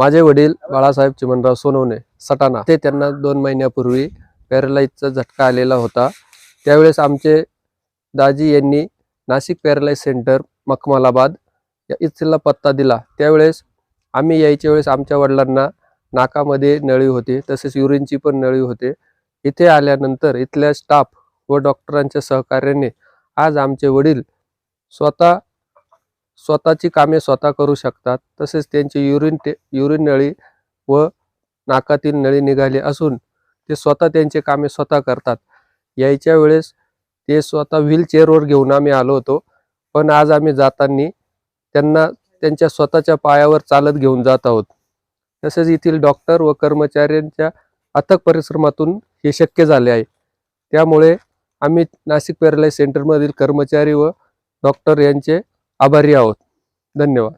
माझे वडील बाळासाहेब चिमणराव सोनवणे सटाणा ते त्यांना दोन महिन्यापूर्वी पॅरालाईजचा झटका आलेला होता. त्यावेळेस आमचे दाजी यांनी नाशिक पॅरालाईज सेंटर मखमालाबाद या इथला पत्ता दिला. त्यावेळेस आम्ही यायच्या वेळेस आमच्या वडिलांना नाकामध्ये नळी होती तसेच युरिनची पण नळी होते. इथे आल्यानंतर इथल्या स्टाफ व डॉक्टरांच्या सहकार्याने आज आमचे वडील स्वतः स्वतःची कामे स्वतः करू शकतात. तसेच त्यांची युरिन टे युरिन नळी व नाकातील नळी निघाली असून ते स्वतः त्यांचे कामे स्वतः करतात. यायच्या वेळेस ते स्वतः व्हीलचेअरवर घेऊन आम्ही आलो होतो. पण आज आम्ही जाताना त्यांना त्यांच्या स्वतःच्या पायावर चालत घेऊन जात आहोत. तसेच येथील डॉक्टर व कर्मचाऱ्यांच्या अथक परिश्रमातून हे शक्य झाले आहे. त्यामुळे आम्ही नाशिक पॅरालाइज सेंटरमधील कर्मचारी व डॉक्टर यांचे आभारी आहोत. धन्यवाद.